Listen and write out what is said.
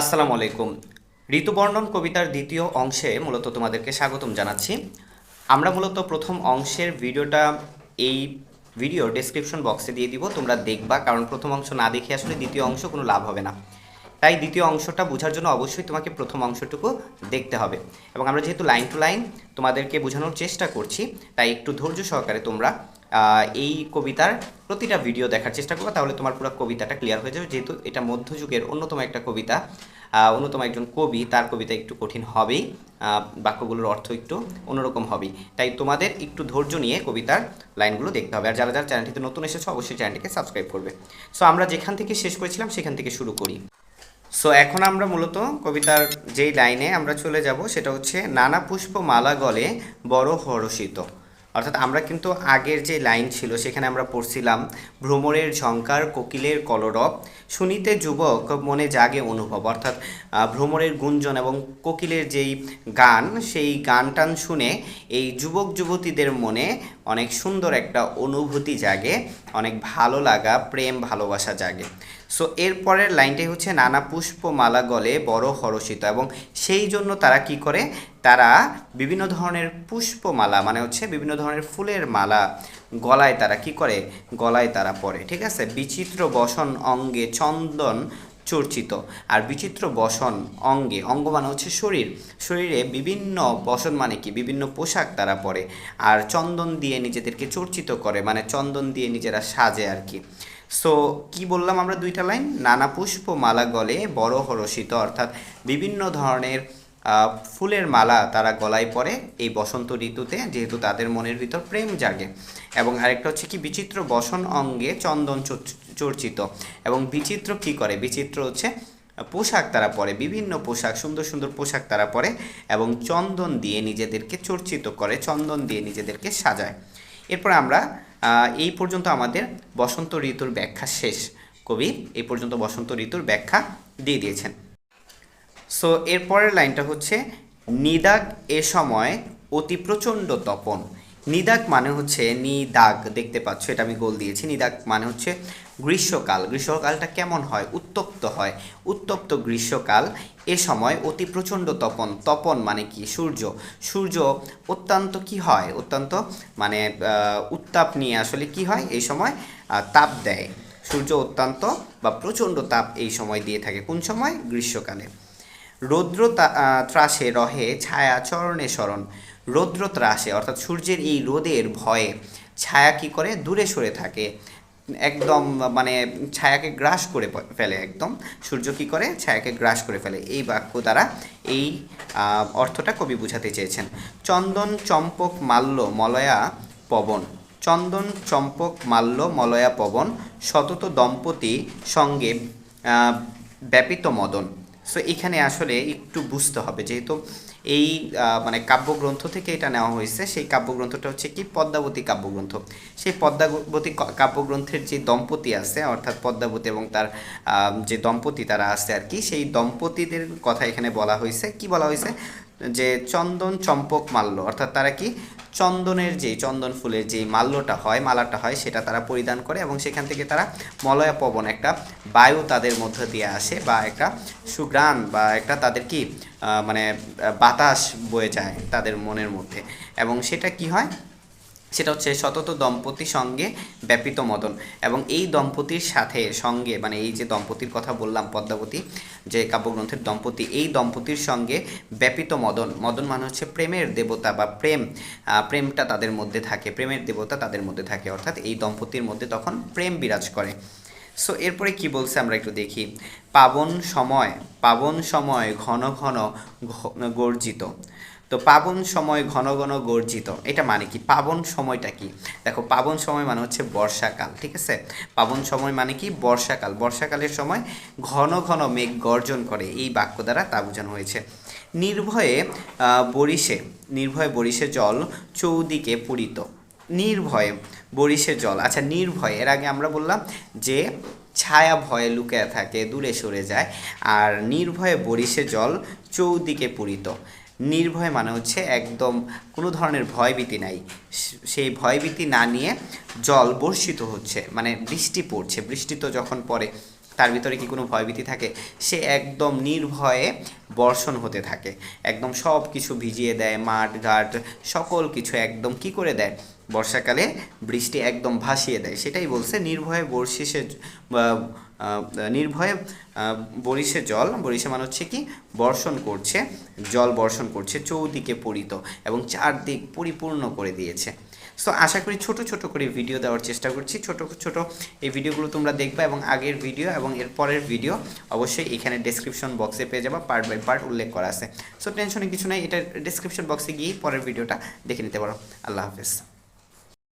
আসসালামু আলাইকুম। ঋতুবর্ণন কবিতার দ্বিতীয় অংশে মূলত তোমাদেরকে স্বাগতম জানাচ্ছি। আমরা মূলত প্রথম অংশের ভিডিওটা এই ভিডিও ডেসক্রিপশন বক্সে দিয়ে দিব, তোমরা দেখবা, কারণ প্রথম অংশ না দেখে আসলে দ্বিতীয় অংশ কোনো লাভ হবে না। তাই দ্বিতীয় অংশটা বোঝার জন্য অবশ্যই তোমাকে প্রথম অংশটুকু দেখতে হবে। এবং আমরা যেহেতু লাইন টু লাইন তোমাদেরকে বোঝানোর চেষ্টা করছি, তাই একটু ধৈর্য সহকারে তোমরা এই কবিতার প্রতিটা ভিডিও দেখার চেষ্টা করব, তাহলে তোমার পুরো কবিতাটা ক্লিয়ার হয়ে যাবে। যেহেতু এটা মধ্যযুগের অন্যতম একটা কবিতা অন্যতম একজন কবি, তার কবিতা একটু কঠিন হবেই বাক্যগুলোর অর্থ একটু অন্যরকম হবেই। তাই তোমাদের একটু ধৈর্য নিয়ে কবিতার লাইনগুলো দেখতে হবে। আর যারা যারা চ্যানেলটিতে নতুন এসেছ, অবশ্যই চ্যানেলটিকে সাবস্ক্রাইব করবে। সো আমরা যেখান থেকে শেষ করেছিলাম, সেখান থেকে শুরু করি। সো এখন আমরা মূলত কবিতার যেই লাইনে আমরা চলে যাব, সেটা হচ্ছে, নানা পুষ্প মালা গলে বড় হরষিত। অর্থাৎ আমরা কিন্তু আগের যে লাইন ছিল সেখানে আমরা পড়ছিলাম, ভ্রমরের ঝঙ্কার কোকিলের কলরব, শুনিতে যুবক মনে জাগে অনুভব। অর্থাৎ ভ্রমরের গুঞ্জন এবং কোকিলের যেই গান, সেই গান টান শুনে এই যুবক যুবতীদের মনে অনেক সুন্দর একটা অনুভূতি জাগে, অনেক ভালো লাগা, প্রেম ভালোবাসা জাগে। সো এরপরের লাইনটাই হচ্ছে, নানা পুষ্পমালা গলে বড় হরষিত। এবং সেই জন্য তারা কি করে? তারা বিভিন্ন ধরনের পুষ্পমালা মানে হচ্ছে বিভিন্ন ধরনের ফুলের মালা গলায় তারা কি করে? গলায় তারা পরে, ঠিক আছে? বিচিত্র বসন অঙ্গে চন্দন চর্চিত। আর বিচিত্র বসন অঙ্গে, অঙ্গ মানে হচ্ছে শরীর। শরীরে বিভিন্ন বসন মানে কি? বিভিন্ন পোশাক তারা পরে। আর চন্দন দিয়ে নিজেদেরকে চর্চিত করে মানে চন্দন দিয়ে নিজেরা সাজে আর কি। সো কি বললাম আমরা দুইটা লাইন? নানা পুষ্প মালা গলে বড় হরষিত অর্থাৎ বিভিন্ন ধরনের ফুলের মালা তারা গলায় পরে এই বসন্ত ঋতুতে, যেহেতু তাদের মনের ভিতর প্রেম জাগে। এবং আরেকটা হচ্ছে কি, বিচিত্র বসন অঙ্গে চন্দন চর্চ- চর্চিত। এবং বিচিত্র কি করে? বিচিত্র হচ্ছে পোশাক তারা পরে, বিভিন্ন পোশাক, সুন্দর সুন্দর পোশাক তারা পরে এবং চন্দন দিয়ে নিজেদেরকে চর্চিত করে, চন্দন দিয়ে নিজেদেরকে সাজায়। এরপর আমরা এই পর্যন্ত আমাদের বসন্ত ঋতুর ব্যাখ্যা শেষ। কবি এই পর্যন্ত বসন্ত ঋতুর ব্যাখ্যা দিয়ে দিয়েছেন। সো এরপরের লাইনটা হচ্ছে, নিদাগ এ সময় অতি প্রচণ্ড তপন। নিদাক মানে হচ্ছে নিদাগ, দেখতে পাচ্ছ, এটা আমি গোল দিয়েছি। নিদাগ মানে হচ্ছে গ্রীষ্মকাল। গ্রীষ্মকালটা কেমন হয়? উত্তপ্ত হয়। উত্তপ্ত গ্রীষ্মকাল এ সময় অতি প্রচণ্ড তপন। তপন মানে কি? সূর্য। সূর্য অত্যন্ত কি হয়? অত্যন্ত মানে উত্তাপ নিয়ে আসলে কি হয়? এই সময় তাপ দেয়। সূর্য অত্যন্ত বা প্রচণ্ড তাপ এই সময় দিয়ে থাকে। কোন সময়? গ্রীষ্মকালে। রৌদ্র ত্রাসে রহে ছায়া চরণে স্মরণ রৌদ্র ত্রাসে, অর্থাৎ সূর্যের এই রোদের ভয়ে ছায়া কি করে? দূরে সরে থাকে। একদম মানে ছায়াকে গ্রাস করে ফেলে একদম। সূর্য কি করে? ছায়াকে গ্রাস করে ফেলে। এই বাক্য দ্বারা এই অর্থটা কবি বুঝাতে চেয়েছেন। চন্দন চম্পক মাল্য মলয়া পবন। চন্দন চম্পক মাল্য মলয়া পবন। সতত দম্পতি সঙ্গে ব্যাপিত মদন। সো এখানে আসলে একটু বুঝতে হবে, যেহেতু এই মানে কাব্যগ্রন্থ থেকে এটা নেওয়া হয়েছে। সেই কাব্যগ্রন্থটা হচ্ছে কি? পদ্মাবতী কাব্যগ্রন্থ। সেই পদ্মাবতী কাব্যগ্রন্থের যে দম্পতি আছে, অর্থাৎ পদ্মাবতী এবং তার যে দম্পতি তারা আছে আর কি, সেই দম্পতিদের কথা এখানে বলা হয়েছে। কি বলা হয়েছে? যে চন্দন চম্পক মাল্য। অর্থাৎ তারা কি? চন্দনের যে চন্দন ফুলের যে মাল্যটা হয়, মালাটা হয়, সেটা তারা পরিধান করে এবং সেখান থেকে তারা মলয়া পবন একটা বায়ু তাদের মধ্য দিয়ে আসে বা একটা সুগ্রাণ বা একটা তাদের কি মানে বাতাস বয়ে যায় তাদের মনের মধ্যে। এবং সেটা কি হয়? সেটা হচ্ছে সতত দম্পতির সঙ্গে ব্যাপিত মদন। এবং এই দম্পতির সাথে সঙ্গে মানে এই যে দম্পতির কথা বললাম, পদ্মাবতী, যে কাব্যগ্রন্থের দম্পতি, এই দম্পতির সঙ্গে ব্যাপিত মদন। মদন মানে হচ্ছে প্রেমের দেবতা বা প্রেম প্রেমটা তাদের মধ্যে থাকে, প্রেমের দেবতা তাদের মধ্যে থাকে। অর্থাৎ এই দম্পতির মধ্যে তখন প্রেম বিরাজ করে। সো এরপরে কি বলছে আমরা একটু দেখি। পাবন সময় পাবন সময় ঘন ঘন গর্জিত। তো পাবন সময় ঘন ঘন গর্জিত। এটা মানে কি? পাবন সময়টা কি? দেখো, পাবন সময় মানে হচ্ছে বর্ষাকাল, ঠিক আছে? পাবন সময় মানে কি? বর্ষাকাল। বর্ষাকালের সময় ঘন ঘন মেঘ গর্জন করে, এই বাক্য দ্বারা তা বোঝানো হয়েছে। নির্ভয়ে বরিশে নির্ভয়ে বরিশে জল চৌদিকে পূরিত নির্ভয়ে বরিশে জল। আচ্ছা নির্ভয়ে, এর আগে আমরা বললাম যে ছায়া ভয়ে লুকিয়ে থাকে, দূরে সরে যায়, আর নির্ভয়ে বরিশে জল চৌদিকে পূরিত নির্ভয় মানে হচ্ছে একদম কোনো ধরনের ভয়ভীতি নাই। সেই ভয়ভীতি না নিয়ে জল বর্ষিত হচ্ছে মানে বৃষ্টি পড়ছে। বৃষ্টি তো যখন পড়ে তার ভিতরে কি কোনো ভয়ভীতি থাকে? সে একদম নির্ভয়ে বর্ষণ হতে থাকে। একদম সব কিছু ভিজিয়ে দেয়, মাঠ, ঘাট, সকল কিছু একদম কি করে দেয়? বর্ষাকালে বৃষ্টি একদম ভাসিয়ে দেয়। সেটাই বলছে নির্ভয়ে বর্ষিসে নির্ভয়ে বরিশে জল, বরিশে মানে হচ্ছে কি বর্ষণ করছে, জল বর্ষণ করছে, চৌদিকে পরিত এবং চারদিক পরিপূর্ণ করে দিয়েছে। সো আশা করি ছোট ছোট করে ভিডিও দেওয়ার চেষ্টা করছি। ছোট ছোট এই ভিডিওগুলো তোমরা দেখবে এবং আগের ভিডিও এবং এর পরের ভিডিও অবশ্যই এখানে ডেসক্রিপশন বক্সে পেয়ে যাবা পার্ট বাই পার্ট উল্লেখ করা আছে। সো টেনশনে কিছু নাই, এটা ডেসক্রিপশন বক্সে গিয়ে পরের ভিডিওটা দেখে নিতে পারো। আল্লাহ হাফেজ।